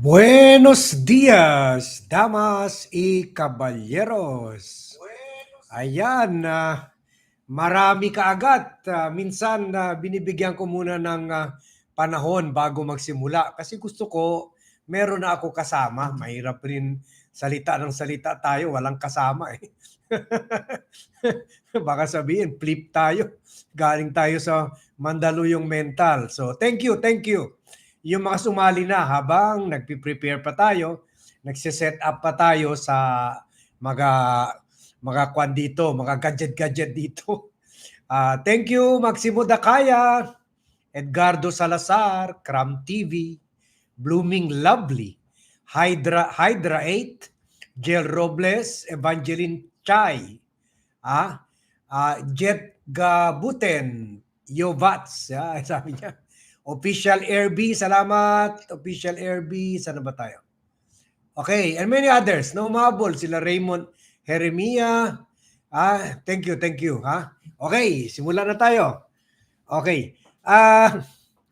Buenos días, damas y caballeros. Ayan, ah, marami kaagad. Ah, minsan ah, binibigyan ko muna ng ah, panahon bago magsimula kasi gusto ko meron na ako kasama. Mahirap rin salita ng salita tayo, walang kasama eh. Baka sabihin, flip tayo. Galing tayo sa Mandaluyong Mental. So, thank you, thank you yung mga sumali na habang nagpi-prepare pa tayo, nagse-set up pa tayo sa mga mga kwan dito, mga gadget-gadget dito. Ah, thank you Maximo Dakaya, Edgardo Salazar, Cram TV, Blooming Lovely, Hydra Hydra 8, Jel Robles, Evangeline Chai, ah, ah Jet Gabuten, Yovats, ah, sabi niya. Official Airb, salamat. Official Airb, sana ba tayo? Okay, and many others. No umabol sila Raymond Jeremia. Ah, thank you, thank you, ha. Okay, simulan na tayo. Okay. Ah,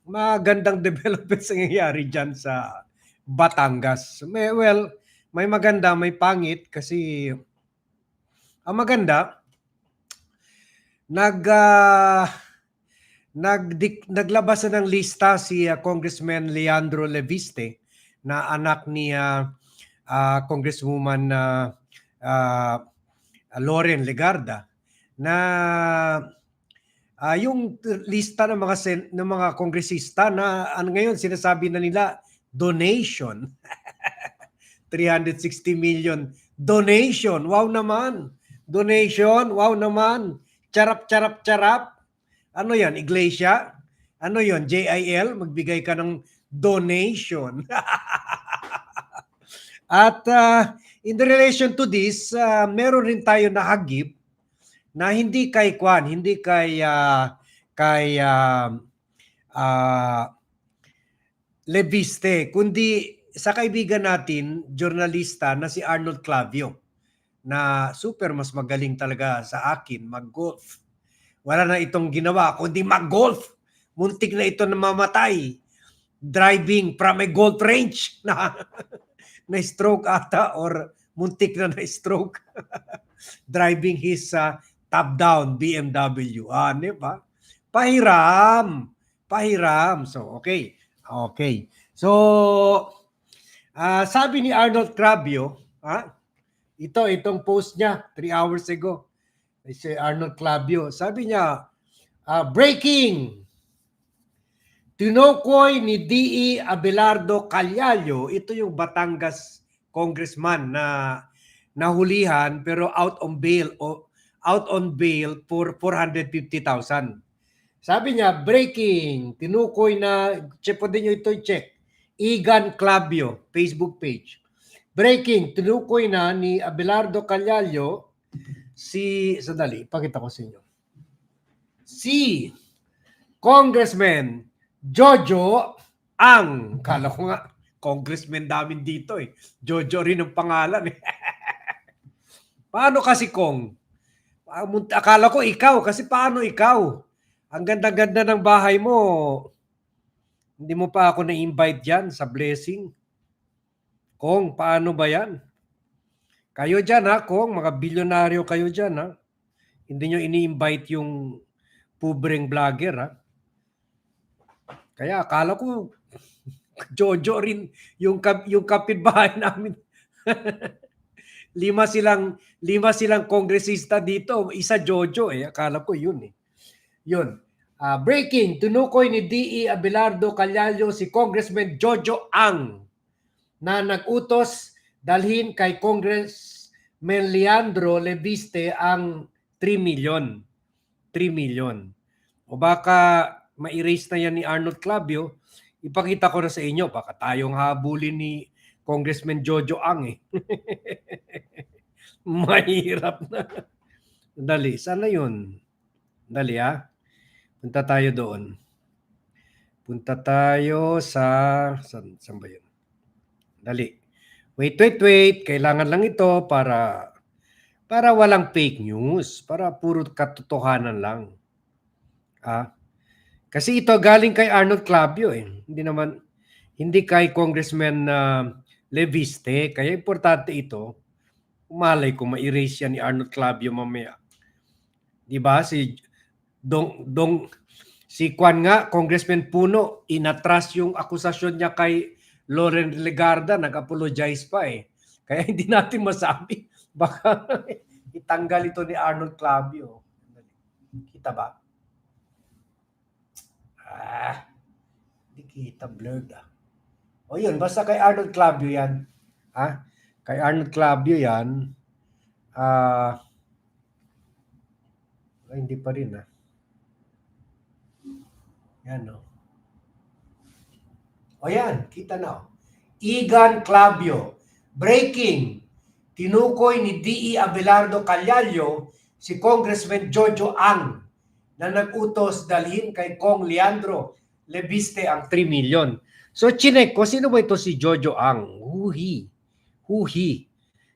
magandang developments ang nangyayari diyan sa Batangas. May, well, may maganda, may pangit kasi ang maganda nag ah, Nagdik naglabas na ng lista si uh, Congressman Leandro Leviste na anak ni uh, uh, Congresswoman uh, uh, Loren Legarda na uh, yung lista ng mga sen- ng mga kongresista na ano ngayon sinasabi na nila donation. 360 million. Donation. Wow naman. Donation. Wow naman. Charap charap charap ano yan, iglesia? Ano yon JIL? Magbigay ka ng donation. At uh, in the relation to this, uh, meron rin tayo na hagip na hindi kay Kwan, hindi kay uh, kay uh, uh, Leviste, kundi sa kaibigan natin, journalista na si Arnold Clavio na super mas magaling talaga sa akin mag-golf wala na itong ginawa kundi mag-golf. Muntik na ito na mamatay. Driving from a golf range na na stroke ata or muntik na na stroke. Driving his uh, top down BMW. Ah, di ba? Pahiram. Pahiram. So, okay. Okay. So, uh, sabi ni Arnold Crabio, ha? Ito, itong post niya, 3 hours ago si Arnold Clavio. Sabi niya, uh, breaking! Tinukoy ni D.E. Abelardo Calyallo, ito yung Batangas congressman na nahulihan pero out on bail o out on bail for 450,000. Sabi niya, breaking, tinukoy na, check po din nyo ito, check. Igan Clavio, Facebook page. Breaking, tinukoy na ni Abelardo Calyallo si, sandali, ipakita ko sa inyo. Si Congressman Jojo Ang, kala ko nga, congressman namin dito eh. Jojo rin ang pangalan eh. paano kasi Kong? Akala ko ikaw, kasi paano ikaw? Ang ganda-ganda ng bahay mo. Hindi mo pa ako na-invite dyan sa blessing. Kong, paano ba yan? Kayo dyan ha, kung mga bilyonaryo kayo dyan ha. Hindi nyo ini-invite yung pobreng vlogger ha. Kaya akala ko Jojo rin yung yung kapitbahay namin. lima silang lima silang kongresista dito, isa Jojo eh. Akala ko yun eh. Yun. Uh, breaking, tunukoy ni DE Abelardo Calyallo si Congressman Jojo Ang na nag-utos dalhin kay Congressman Leandro Leviste ang 3 million. 3 million. O baka ma-erase na yan ni Arnold Clavio, ipakita ko na sa inyo, baka tayong habulin ni Congressman Jojo Ang eh. Mahirap na. Dali, sana yun? Dali ha. Punta tayo doon. Punta tayo sa... Saan, saan ba yun? Dali. Wait, wait, wait. Kailangan lang ito para para walang fake news, para puro katotohanan lang. Ah. Kasi ito galing kay Arnold Clavio eh. Hindi naman hindi kay Congressman uh, Leviste. Kaya importante ito. Umalay ko ma-erase yan ni Arnold Clavio mamaya. Di ba? Si Dong, Dong, si Kwan nga, Congressman Puno, inatras yung akusasyon niya kay Loren Legarda, nag-apologize pa eh. Kaya hindi natin masabi. Baka itanggal ito ni Arnold Clavio. Kita ba? Ah, hindi kita blurred ah. O yun, basta kay Arnold Clavio yan. Ha? Kay Arnold Clavio yan. Ah, ay, hindi pa rin ah. Yan no. O yan, kita na. Igan Clavio. Breaking. Tinukoy ni D.E. Abelardo Calyalio si Congressman Jojo Ang na nag-utos dalhin kay Kong Leandro Lebiste ang 3 million. So chinek ko, sino ba ito si Jojo Ang? Huhi. Huhi.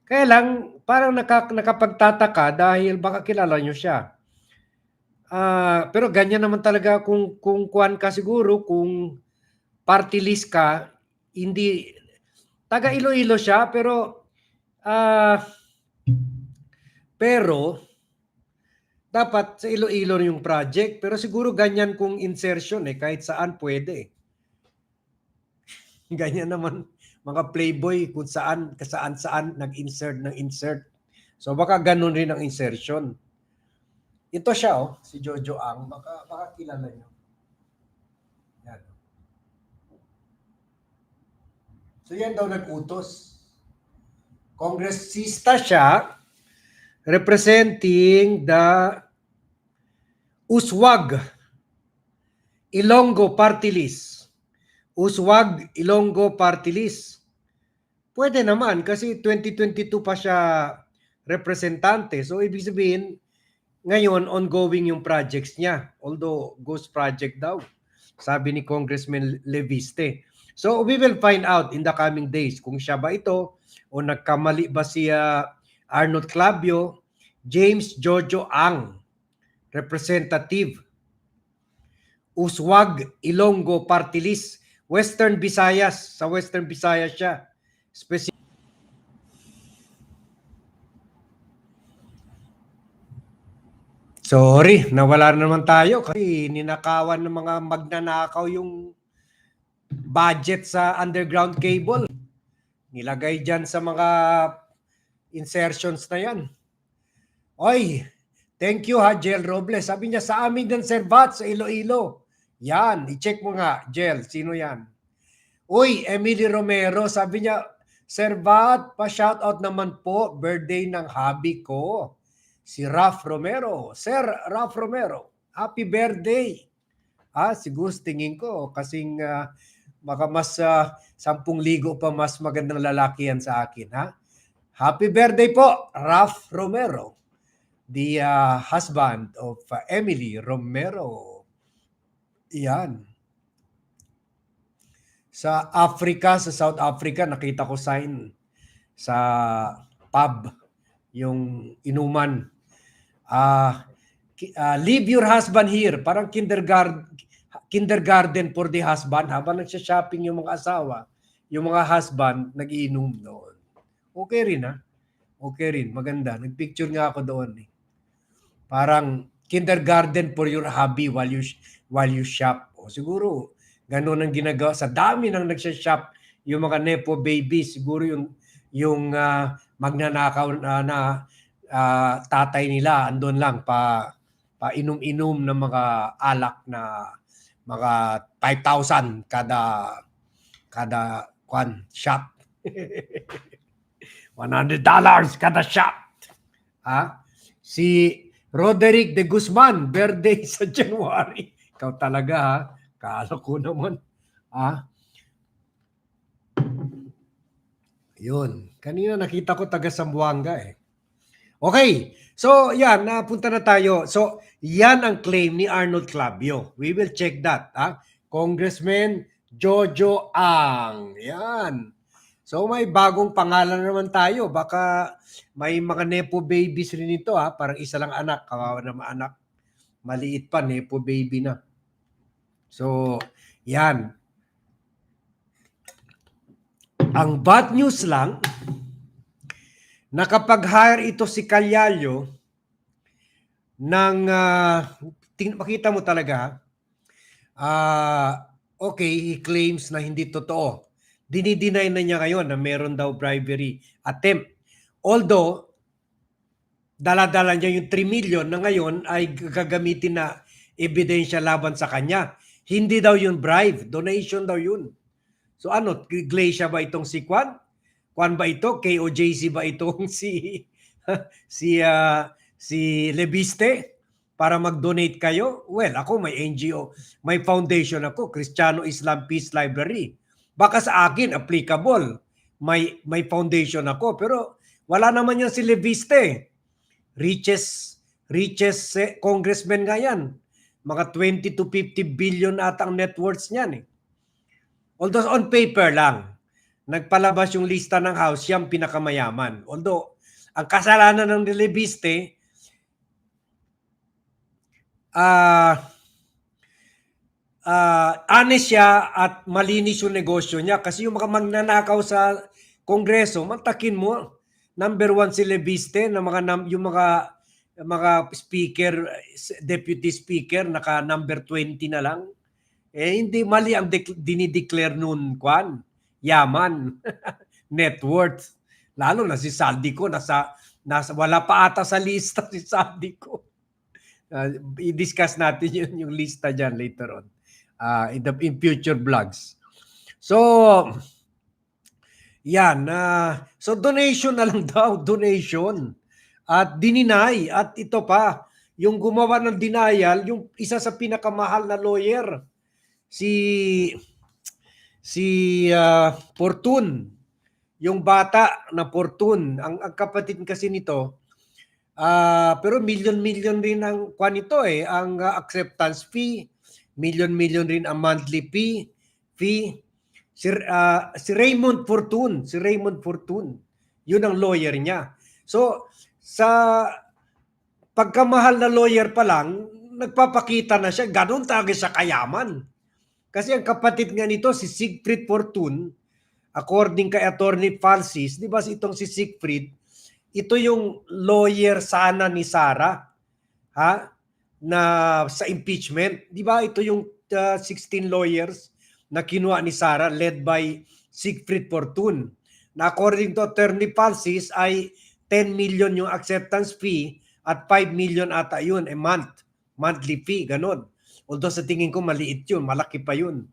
Kaya lang, parang naka, nakapagtataka dahil baka kilala nyo siya. Ah, pero ganyan naman talaga kung kung kuan ka siguro kung party list ka, hindi taga Iloilo siya pero ah pero dapat sa Iloilo yung project pero siguro ganyan kung insertion eh kahit saan pwede. ganyan naman mga playboy kung saan kasaan saan nag-insert ng insert. So baka ganun rin ang insertion. Ito siya oh, si Jojo Ang. Baka, baka kilala nyo. Yan. So yan daw nag-utos. Congressista siya representing the Uswag Ilonggo Party List. Uswag Ilonggo Party List. Pwede naman kasi 2022 pa siya representante. So ibig sabihin, ngayon ongoing yung projects niya. Although ghost project daw, sabi ni Congressman Leviste. So we will find out in the coming days kung siya ba ito o nagkamali ba si uh, Arnold Clavio, James Jojo Ang, representative Uswag Ilonggo Party List, Western Visayas, sa Western Visayas siya. Specific Sorry, nawala na naman tayo kasi ninakawan ng mga magnanakaw yung budget sa underground cable. Nilagay dyan sa mga insertions na yan. Oy, thank you ha, Jel Robles. Sabi niya sa amin din servat sa Iloilo. Yan, i-check mo nga, Jel, sino yan? Uy, Emily Romero, sabi niya, servat, pa-shoutout naman po, birthday ng hubby ko si Raf Romero. Sir Raf Romero, happy birthday. Ah, siguro tingin ko kasing uh, baka mas uh, sampung ligo pa mas magandang lalaki yan sa akin, ha? Happy birthday po, Raf Romero, the uh, husband of uh, Emily Romero. Yan. Sa Africa, sa South Africa, nakita ko sign sa pub yung inuman. Ah, uh, leave your husband here. Parang kindergarten kindergarten for the husband habang nagsha-shopping yung mga asawa, yung mga husband nagiinom doon. Okay rin ha. Okay rin, maganda. Nagpicture nga ako doon eh. Parang kindergarten for your hobby while you while you shop. O siguro ganun ang ginagawa sa dami nang nagsha-shop yung mga nepo babies, siguro yung yung uh, magnanakaw uh, na uh, tatay nila andon lang pa pa inom-inom ng mga alak na mga 5,000 kada kada kwan shot. 100 dollars kada shot. Ha? Si Roderick de Guzman, birthday sa January. Ikaw talaga ha. Kala ko naman. Ha? Yun. Kanina nakita ko taga Sambuanga eh. Okay. So, yan. Napunta na tayo. So, yan ang claim ni Arnold Clavio. We will check that. Ha? Congressman Jojo Ang. Yan. So, may bagong pangalan naman tayo. Baka may mga Nepo babies rin ito. Ha? Parang isa lang anak. Kawawa naman anak. Maliit pa. Nepo baby na. So, yan. Ang bad news lang, nakapag-hire ito si Calyalio ng, ah, ting- makita mo talaga, ah, okay, he claims na hindi totoo. Dinideny na niya ngayon na meron daw bribery attempt. Although, daladala niya yung 3 million na ngayon ay gagamitin na ebidensya laban sa kanya. Hindi daw yun bribe, donation daw yun. So ano, Glacia ba itong si Kwan? Kwan ba ito? KOJC ba itong si si ah, si Lebiste para mag-donate kayo? Well, ako may NGO, may foundation ako, Cristiano Islam Peace Library. Baka sa akin applicable. May may foundation ako pero wala naman yan si Lebiste. Richest richest eh, congressman nga yan. Mga 20 to 50 billion ata ang net worth niyan eh. Although on paper lang, nagpalabas yung lista ng House, siyang pinakamayaman. Although, ang kasalanan ng Releviste, ah ah honest siya at malinis yung negosyo niya kasi yung mga magnanakaw sa kongreso, matakin mo, number one si Leviste, na mga, yung mga mga speaker, deputy speaker, naka number 20 na lang. Eh, hindi mali ang dinideclare nun, Kwan. Yaman. Net worth. Lalo na si Saldico, nasa, nasa, wala pa ata sa lista si Saldico. Uh, i-discuss natin yun, yung lista dyan later on. Uh, in, the, in future vlogs. So, yan. Uh, so, donation na lang daw. Donation. At dininay. At ito pa, yung gumawa ng denial, yung isa sa pinakamahal na lawyer, si si uh, Fortune, yung bata na Fortune, ang, ang kapatid kasi nito, ah pero million-million rin ang kwan ito eh, ang uh, acceptance fee, million-million rin ang monthly fee, fee. Si, uh, si Raymond Fortune, si Raymond Fortune, yun ang lawyer niya. So, sa pagkamahal na lawyer pa lang, nagpapakita na siya, ganun talaga sa kayaman. Kasi ang kapatid nga nito, si Siegfried Fortun, according kay Attorney Francis, di ba itong si Siegfried, ito yung lawyer sana ni Sara, ha? Na sa impeachment, di ba? Ito yung uh, 16 lawyers na kinuha ni Sara led by Siegfried Fortun. Na according to Attorney Francis ay 10 million yung acceptance fee at 5 million ata yun a month, monthly fee, ganun. Although sa tingin ko maliit yun, malaki pa yun.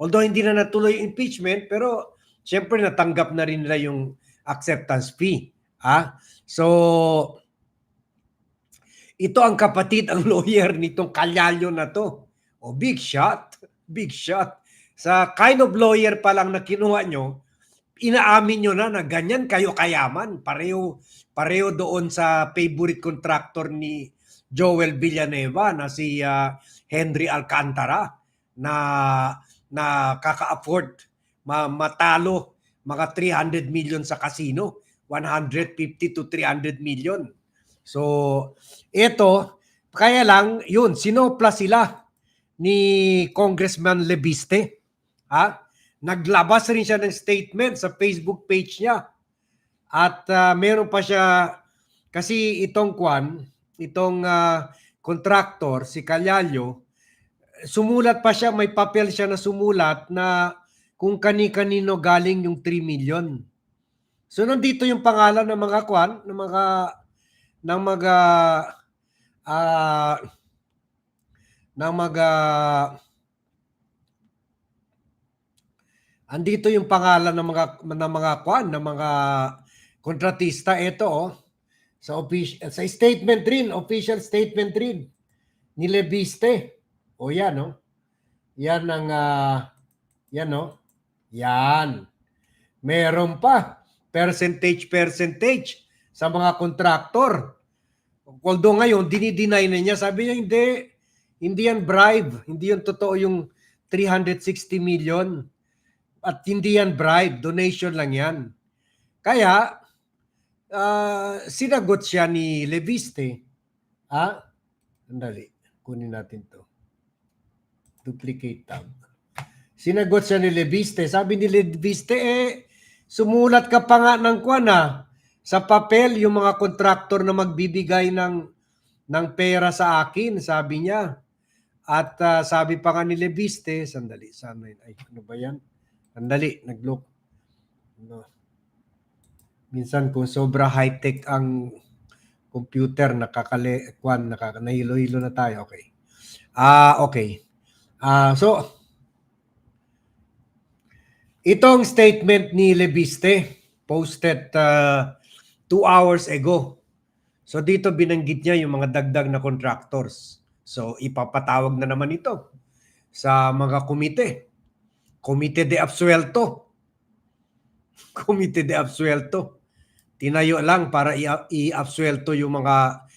Although hindi na natuloy yung impeachment, pero syempre natanggap na rin nila yung acceptance fee. Ah? So, ito ang kapatid, ang lawyer nitong kalyalyo na to. O big shot, big shot. Sa kind of lawyer pa lang na kinuha nyo, inaamin nyo na na ganyan kayo kayaman. Pareho, pareho doon sa favorite contractor ni Joel Villanueva na si uh, Henry Alcantara na na kaka-afford ma matalo mga 300 million sa casino, 150 to 300 million. So, ito, kaya lang, yun, sinopla sila ni Congressman Lebiste. Ha? Naglabas rin siya ng statement sa Facebook page niya. At uh, meron pa siya, kasi itong kwan, itong uh, contractor, si Calyalio, sumulat pa siya, may papel siya na sumulat na kung kani-kanino galing yung 3 million. So nandito yung pangalan ng mga kwan, ng mga ng mga uh, ng mga andito yung pangalan ng mga ng mga kwan, ng mga kontratista ito oh. Sa official sa statement rin, official statement rin ni Lebiste. O yan, no? Yan ang, uh, yan, no? Yan. Meron pa. Percentage, percentage sa mga kontraktor. Although ngayon, dinideny na niya. Sabi niya, hindi. Hindi yan bribe. Hindi yan totoo yung 360 million. At hindi yan bribe. Donation lang yan. Kaya, uh, sinagot siya ni Leviste. Ha? Andali. Kunin natin to duplicate tab. Sinagot siya ni Leviste. Sabi ni Leviste, eh, Sumulat ka pa nga ng kwan ah, sa papel yung mga kontraktor na magbibigay ng ng pera sa akin, sabi niya. At ah, sabi pa nga ni Leviste, sandali, sana yun. Ay, ano ba yan? Sandali, nag-look. No. Minsan kung sobra high-tech ang computer, nakakali, kwan, nakaka, nahilo-hilo na tayo. Okay. Ah, okay. Ah, so, itong statement ni Leviste, posted uh, two hours ago. So dito binanggit niya yung mga dagdag na contractors. So ipapatawag na naman ito sa mga komite. Komite de absuelto. Komite de absuelto. Tinayo lang para i-absuelto yung mga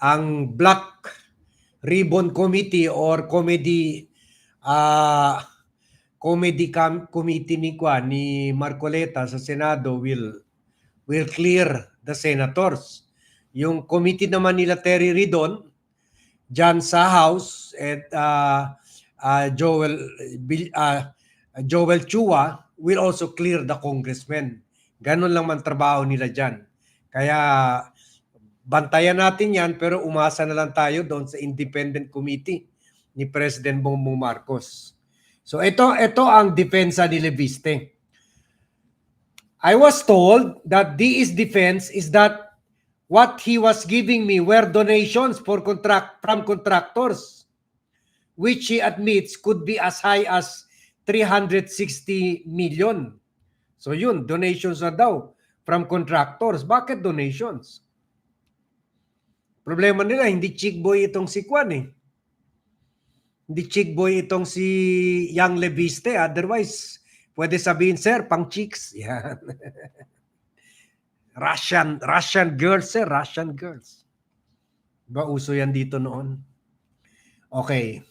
ang Black Ribbon Committee or comedy ah comedy com- committee ni Kwan ni Marcoleta sa Senado will will clear the senators. Yung committee naman nila Terry Ridon dyan sa House at uh, uh, Joel Bil- uh, Joel Chua will also clear the congressmen. Ganun lang man trabaho nila dyan. Kaya bantayan natin yan pero umasa na lang tayo doon sa independent committee ni President Bongbong Marcos. So ito ito ang depensa ni Leviste. I was told that this defense is that what he was giving me were donations for contract from contractors which he admits could be as high as 360 million. So yun, donations na daw from contractors. Bakit donations? Problema nila, hindi chick boy itong si Kwan eh. Hindi chick boy itong si Young Leviste. Otherwise, pwede sabihin, sir, pang chicks. Yan. Russian, Russian girls, sir. Russian girls. Ba, uso yan dito noon. Okay.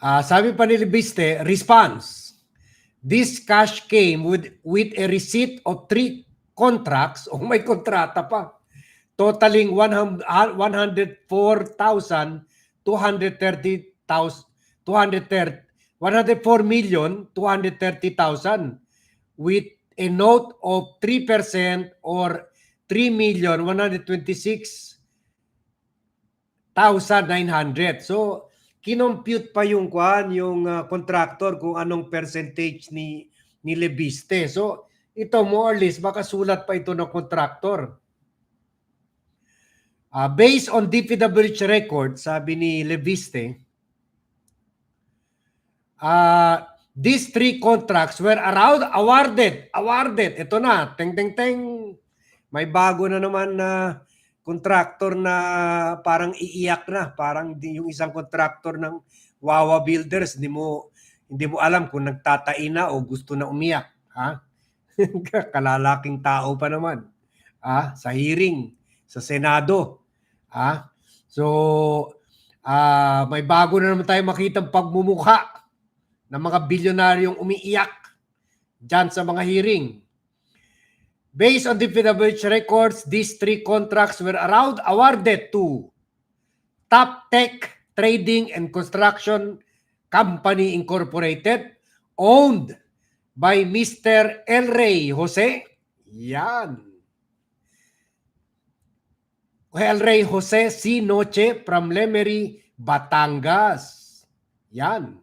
Ah, sabi pa ni Leviste, response. This cash came with with a receipt of three contracts. Oh, may kontrata pa. Totaling 100 ah, 104,230,000 230 104 million 230,000 with a note of 3% or 3 million 126,900. So kinompute pa yung kwan, yung uh, contractor kung anong percentage ni ni Lebiste. So ito more or less baka sulat pa ito ng contractor. Uh, based on DPWH record, sabi ni Leviste, uh, these three contracts were around awarded. Awarded. Ito na. Teng, teng, teng. May bago na naman na contractor na parang iiyak na. Parang yung isang contractor ng Wawa Builders, hindi mo hindi mo alam kung nagtatai na o gusto na umiyak. Ha? Kalalaking tao pa naman. Ha? Sa hearing, sa Senado. Ha? So, ah may bago na naman tayo makitang pagmumukha ng mga bilyonaryong umiiyak dyan sa mga hearing. Based on the PWH records, these three contracts were around awarded to Top Tech Trading and Construction Company Incorporated owned by Mr. El Rey Jose. Yan. El Rey Jose C. Noche from Lemery, Batangas. Yan.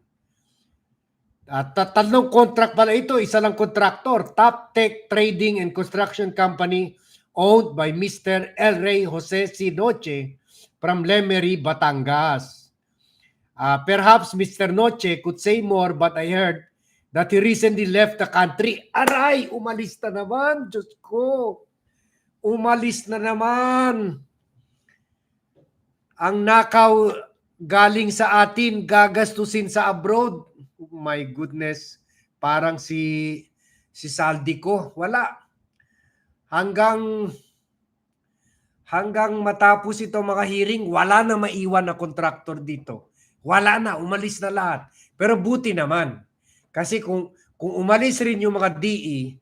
At tat- tatlong contract pala ito, isa lang kontraktor, Top Tech Trading and Construction Company owned by Mr. El Rey Jose C. Noche from Lemery, Batangas. Uh, perhaps Mr. Noche could say more but I heard that he recently left the country. Aray, umalis na naman, Diyos ko. Umalis na naman. Ang nakaw galing sa atin, gagastusin sa abroad. Oh my goodness. Parang si si Saldi ko. Wala. Hanggang hanggang matapos ito mga hearing, wala na maiwan na kontraktor dito. Wala na, umalis na lahat. Pero buti naman. Kasi kung kung umalis rin yung mga DE,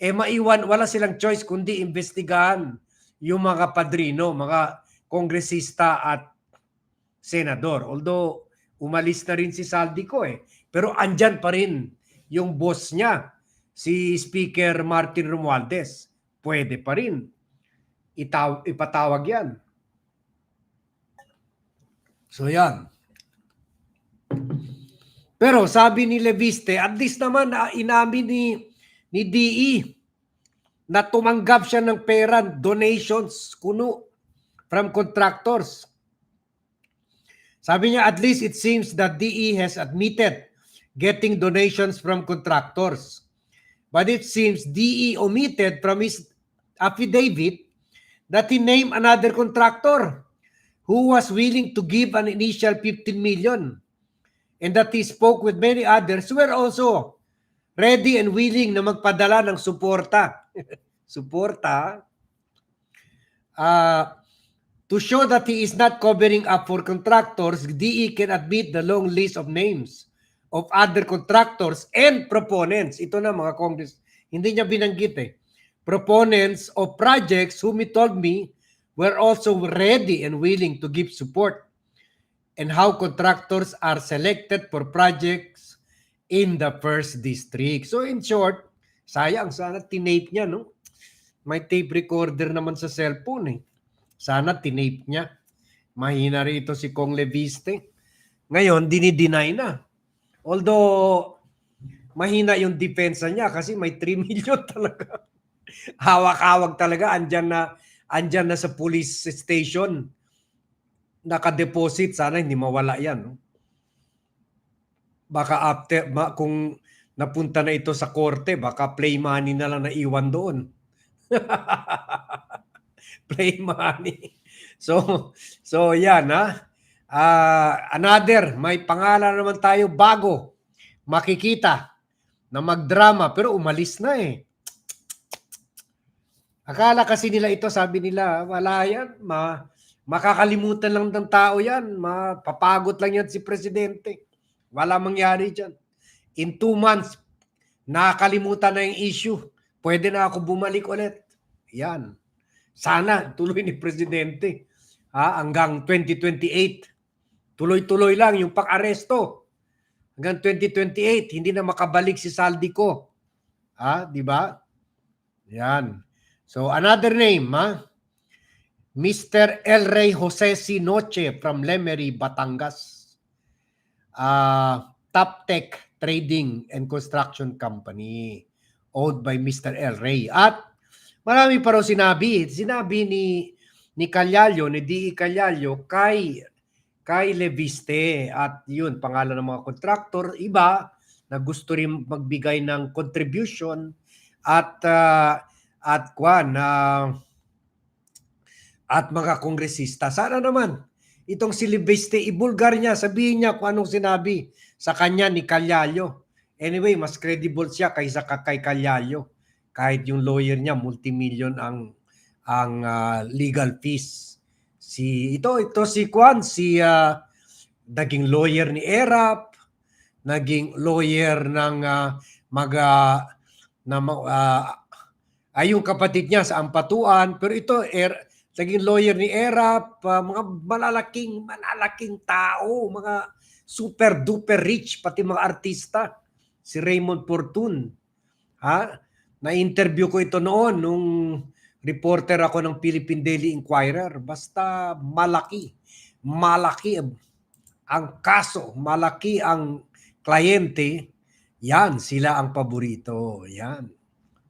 eh maiwan, wala silang choice kundi investigahan yung mga padrino, mga kongresista at senador. Although umalis na rin si Saldi ko eh. Pero andyan pa rin yung boss niya, si Speaker Martin Romualdez. Pwede pa rin. Itaw, ipatawag yan. So yan. Pero sabi ni Leviste, at least naman ah, inamin ni, ni DE na tumanggap siya ng pera, donations, kuno from contractors. Sabi niya, at least it seems that DE has admitted getting donations from contractors. But it seems DE omitted from his affidavit that he named another contractor who was willing to give an initial 15 million and that he spoke with many others who were also ready and willing na magpadala ng suporta. suporta. Uh, to show that he is not covering up for contractors, DE can admit the long list of names of other contractors and proponents. Ito na mga Congress, hindi niya binanggit eh. Proponents of projects whom he told me were also ready and willing to give support and how contractors are selected for projects in the first district. So in short, sayang sana tinape niya, no? May tape recorder naman sa cellphone eh. Sana tinape niya. Mahina rito si Kong Leviste. Ngayon, dinideny na. Although, mahina yung depensa niya kasi may 3 million talaga. Hawak-hawak talaga. Andyan na, andyan na sa police station nakadeposit, sana hindi mawala yan. No? Baka after, ma, kung napunta na ito sa korte, baka play money na lang naiwan doon. play money. So, so yan ha. Uh, another, may pangalan naman tayo bago. Makikita na magdrama pero umalis na eh. Akala kasi nila ito, sabi nila, wala yan, ma, Makakalimutan lang ng tao yan. Mapapagod lang yan si Presidente. Wala mangyari dyan. In two months, nakakalimutan na yung issue. Pwede na ako bumalik ulit. Yan. Sana tuloy ni Presidente. Ha, hanggang 2028. Tuloy-tuloy lang yung pang-aresto. Hanggang 2028, hindi na makabalik si Saldico. Ha, di ba? Yan. So another name, ha? Mr. El Rey Jose Sinoche from Lemery, Batangas. Uh, Top Tech Trading and Construction Company owned by Mr. El Rey. At marami pa raw sinabi. Sinabi ni ni Calyalio, ni D.E. Calyalio kay kay Leviste at yun pangalan ng mga contractor iba na gusto rin magbigay ng contribution at uh, at kwan uh, at mga kongresista. Sana naman itong si Libeste, ibulgar niya, sabihin niya kung anong sinabi sa kanya ni Calyalio. Anyway, mas credible siya kaysa kay Calyalio. Kahit yung lawyer niya, multimillion ang ang uh, legal fees. Si ito ito si Kwan, si uh, naging lawyer ni Erap, naging lawyer ng uh, mga na uh, ay yung kapatid niya sa Ampatuan, pero ito er, naging lawyer ni Erap, uh, mga malalaking, malalaking tao, mga super duper rich, pati mga artista. Si Raymond Fortun. Ha? Na-interview ko ito noon nung reporter ako ng Philippine Daily Inquirer. Basta malaki. Malaki ang kaso, malaki ang kliyente. Yan, sila ang paborito. Yan.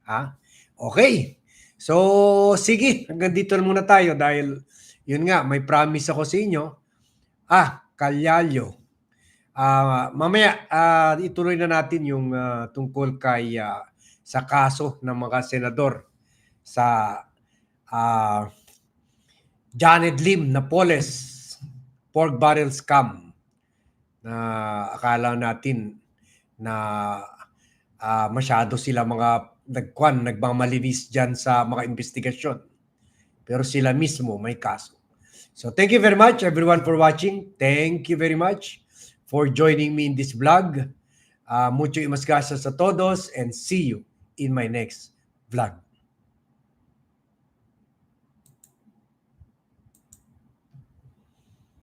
Ha? Okay. So, sige, hanggang dito na muna tayo dahil yun nga, may promise ako sa inyo. Ah, Kalyalyo. Uh, mamaya, uh, ituloy na natin yung uh, tungkol kay uh, sa kaso ng mga senador sa uh, Janet Lim Napoles pork barrel scam na akala natin na uh, masyado sila mga nagkwan, nagmamalinis dyan sa mga investigasyon. Pero sila mismo may kaso. So thank you very much everyone for watching. Thank you very much for joining me in this vlog. Uh, mucho imas gracias a todos and see you in my next vlog.